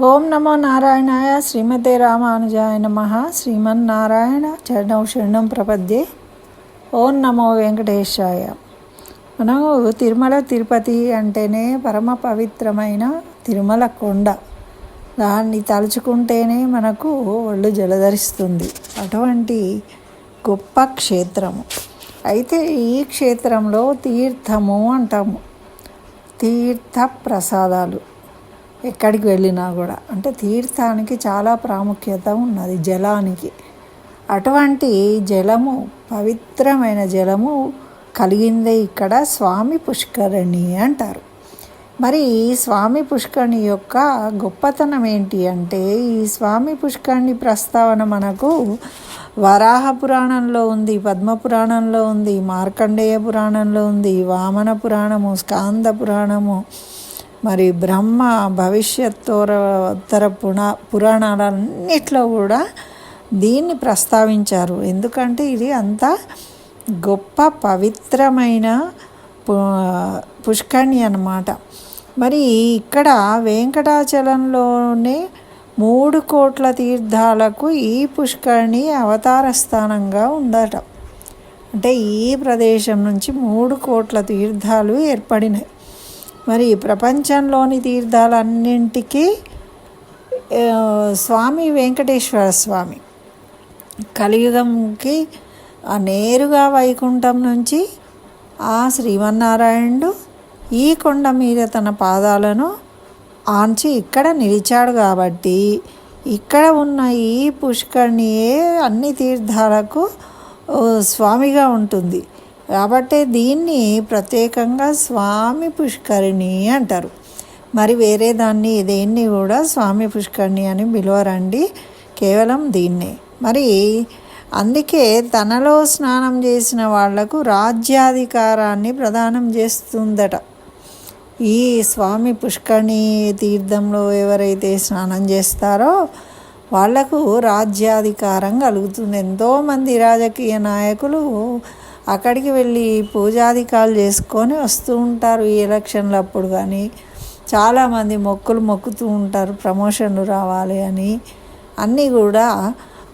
ఓం నమో నారాయణాయ శ్రీమతే రామానుజాయ నమ. శ్రీమన్నారాయణ చరణం శరణం ప్రపద్యే. ఓం నమో వెంకటేశాయ. మనం తిరుమల తిరుపతి అంటేనే పరమ పవిత్రమైన తిరుమల కొండ. దాన్ని తలుచుకుంటేనే మనకు ఒళ్ళు జలధరిస్తుంది. అటువంటి గొప్ప క్షేత్రము. అయితే ఈ క్షేత్రంలో తీర్థము అంటాము. తీర్థ ప్రసాదాలు. ఎక్కడికి వెళ్ళినా కూడా. అంటే తీర్థానికి చాలా ప్రాముఖ్యత ఉన్నది జలానికి. అటువంటి జలము పవిత్రమైన జలము కలిగిందే ఇక్కడ స్వామి పుష్కరిణి అంటారు. మరి ఈ స్వామి పుష్కరిణి యొక్క గొప్పతనం ఏంటి అంటే ఈ స్వామి పుష్కరిణి ప్రస్తావన మనకు వరాహ పురాణంలో ఉంది పద్మ పురాణంలో ఉంది మార్కండేయ పురాణంలో ఉంది వామన పురాణము స్కాంద పురాణము మరి బ్రహ్మ భవిష్యత్తోర పునా పురాణాలన్నిట్లో కూడా దీన్ని ప్రస్తావించారు. ఎందుకంటే ఇది అంత గొప్ప పవిత్రమైన పు అన్నమాట. మరి ఇక్కడ వెంకటాచలంలోనే మూడు కోట్ల తీర్థాలకు ఈ పుష్కరిణి అవతార స్థానంగా ఉందట. అంటే ఈ ప్రదేశం నుంచి మూడు కోట్ల తీర్థాలు ఏర్పడినాయి. మరి ప్రపంచంలోని తీర్థాలన్నింటికీ స్వామి వెంకటేశ్వర స్వామి. కలియుగంకి నేరుగా వైకుంఠం నుంచి ఆ శ్రీమన్నారాయణుడు ఈ కొండ మీద తన పాదాలను ఆంచి ఇక్కడ నిలిచాడు కాబట్టి ఇక్కడ ఉన్న ఈ పుష్కరిణియే అన్ని తీర్థాలకు స్వామిగా ఉంటుంది. కాబట్టి దీన్ని ప్రత్యేకంగా స్వామి పుష్కరిణి అంటారు. మరి వేరే దాన్ని దేన్ని కూడా స్వామి పుష్కరిణి అని పిలవరండి. కేవలం దీన్నే. మరి అందుకే తనలో స్నానం చేసిన వాళ్ళకు రాజ్యాధికారాన్ని ప్రదానం చేస్తుందట. ఈ స్వామి పుష్కరిణి తీర్థంలో ఎవరైతే స్నానం చేస్తారో వాళ్ళకు రాజ్యాధికారం కలుగుతుంది. ఎంతోమంది రాజకీయ నాయకులు అక్కడికి వెళ్ళి పూజాధికాలు చేసుకొని వస్తూ ఉంటారు ఈ ఎలక్షన్లు అప్పుడు కానీ. చాలామంది మొక్కులు మొక్కుతూ ఉంటారు ప్రమోషన్లు రావాలి అని. అన్నీ కూడా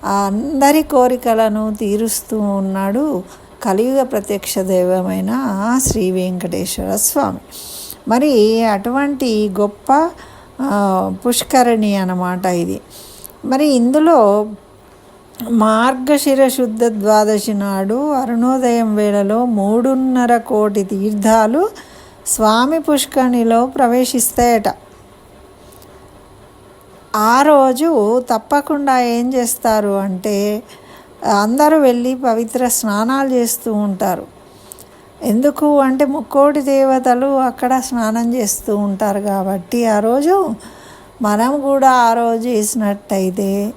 అందరి కోరికలను తీరుస్తూ ఉన్నాడు కలియుగ ప్రత్యక్ష దైవమైన శ్రీ వెంకటేశ్వర స్వామి. మరి అటువంటి గొప్ప పుష్కరిణి అన్నమాట ఇది. మరి ఇందులో మార్గశిర శుద్ధ ద్వాదశి నాడు అరుణోదయం వేళలో మూడున్నర కోటి తీర్థాలు స్వామి పుష్కణిలో ప్రవేశిస్తాయట. ఆ రోజు తప్పకుండా ఏం చేస్తారు అంటే అందరూ వెళ్ళి పవిత్ర స్నానాలు చేస్తూ ఉంటారు. ఎందుకు అంటే ముక్కోటి దేవతలు అక్కడ స్నానం చేస్తూ ఉంటారు కాబట్టి ఆ రోజు మనం కూడా ఆ రోజు చేసినట్టయితే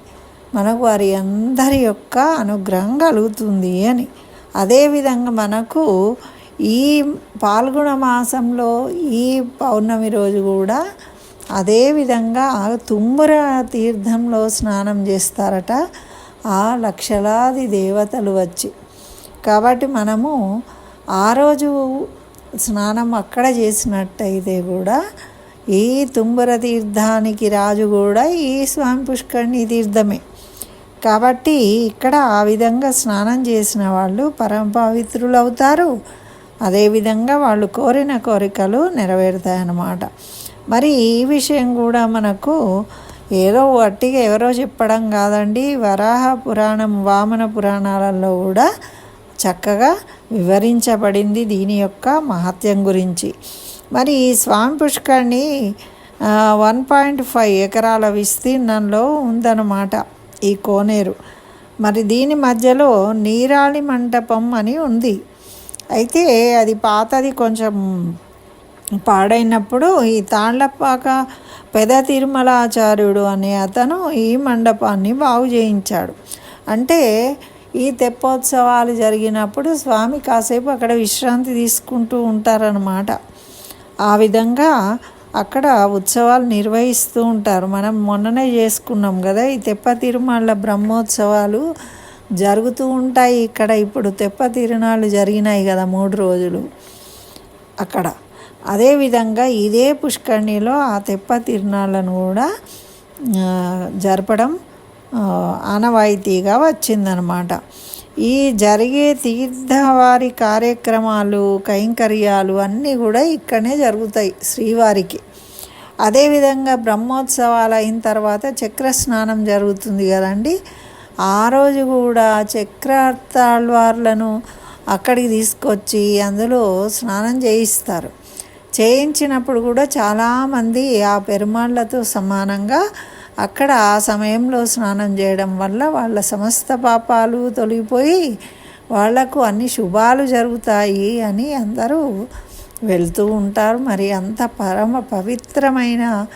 మనకు వారి అందరి యొక్క అనుగ్రహం కలుగుతుంది అని. అదేవిధంగా మనకు ఈ పాల్గొన మాసంలో ఈ పౌర్ణమి రోజు కూడా అదేవిధంగా తుమ్మర తీర్థంలో స్నానం చేస్తారట. ఆ లక్షలాది దేవతలు వచ్చి. కాబట్టి మనము ఆ రోజు స్నానం అక్కడ చేసినట్టయితే కూడా ఈ తుంబుర తీర్థానికి రాజు కూడా ఈ స్వామి పుష్కరిణి తీర్థమే. కాబట్టి ఇక్కడ ఆ విధంగా స్నానం చేసిన వాళ్ళు పరమపవిత్రులు అవుతారు అదేవిధంగా వాళ్ళు కోరిన కోరికలు నెరవేరుతాయన్నమాట. మరి ఈ విషయం కూడా మనకు ఏదో వట్టిగా ఎవరో చెప్పడం కాదండి. వరాహ పురాణం వామన పురాణాలలో కూడా చక్కగా వివరించబడింది దీని యొక్క మహత్యం గురించి. మరి ఈ స్వామి పుష్కరిణి వన్ పాయింట్ ఫైవ్ ఎకరాల విస్తీర్ణంలో ఉందన్నమాట. ఈ కోనేరు. మరి దీని మధ్యలో నీరాళి మంటపం అని ఉంది. అయితే అది పాతది కొంచెం పాడైనప్పుడు ఈ తాండ్లపాక పెద తిరుమలాచార్యుడు అనే అతను ఈ మండపాన్ని బాగు చేయించాడు. అంటే ఈ తెప్పోత్సవాలు జరిగినప్పుడు స్వామి కాసేపు అక్కడ విశ్రాంతి తీసుకుంటూ ఉంటారనమాట ఆ విధంగా అక్కడ ఉత్సవాలు నిర్వహిస్తూ ఉంటారు. మనం మొన్ననే చేసుకున్నాం కదా ఈ తెప్ప తిరుమల బ్రహ్మోత్సవాలు జరుగుతూ ఉంటాయి ఇక్కడ. ఇప్పుడు తెప్ప తిరునాళ్ళు జరిగినాయి కదా మూడు రోజులు అక్కడ. అదేవిధంగా ఇదే పుష్కరిణిలో ఆ తెప్ప తిరునాళ్ళను కూడా జరపడం ఆనవాయితీగా వచ్చిందనమాట. ఈ జరిగే తీర్థవారి కార్యక్రమాలు కైంకర్యాలు అన్నీ కూడా ఇక్కడనే జరుగుతాయి శ్రీవారికి. అదేవిధంగా బ్రహ్మోత్సవాలు అయిన తర్వాత చక్ర స్నానం జరుగుతుంది కదండి. ఆ రోజు కూడా చక్రార్థాళ్వార్లను అక్కడికి తీసుకొచ్చి అందులో స్నానం చేయిస్తారు. చేయించినప్పుడు కూడా చాలామంది ఆ పెరుమాళ్ళతో సమానంగా అక్కడ ఆ సమయంలో స్నానం చేయడం వల్ల వాళ్ళ సమస్త పాపాలు తొలగిపోయి వాళ్ళకు అన్ని శుభాలు జరుగుతాయి అని అందరూ వెళ్తూ ఉంటారు. మరి అంత పరమ పవిత్రమైన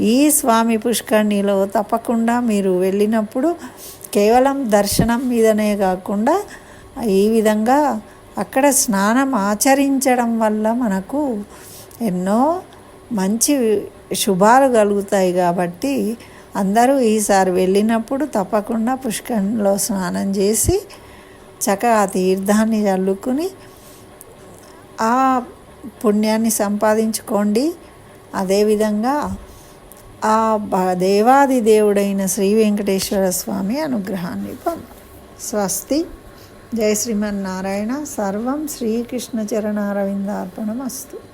ఈ స్వామి పుష్కరిణిలో తప్పకుండా మీరు వెళ్ళినప్పుడు కేవలం దర్శనం మీదనే కాకుండా ఈ విధంగా అక్కడ స్నానం ఆచరించడం వల్ల మనకు ఎన్నో మంచి శుభాలు కలుగుతాయి. కాబట్టి అందరూ ఈసారి వెళ్ళినప్పుడు తప్పకుండా పుష్కరంలో స్నానం చేసి చక్కగా ఆ తీర్థాన్ని చల్లుకుని ఆ పుణ్యాన్ని సంపాదించుకోండి. అదేవిధంగా ఆ బ- దేవాది దేవుడైన శ్రీ వెంకటేశ్వర స్వామి అనుగ్రహాన్ని పొందాలి స్వస్తి. జై శ్రీమన్నారాయణ. సర్వం శ్రీకృష్ణ చరణారవిందార్పణమస్తు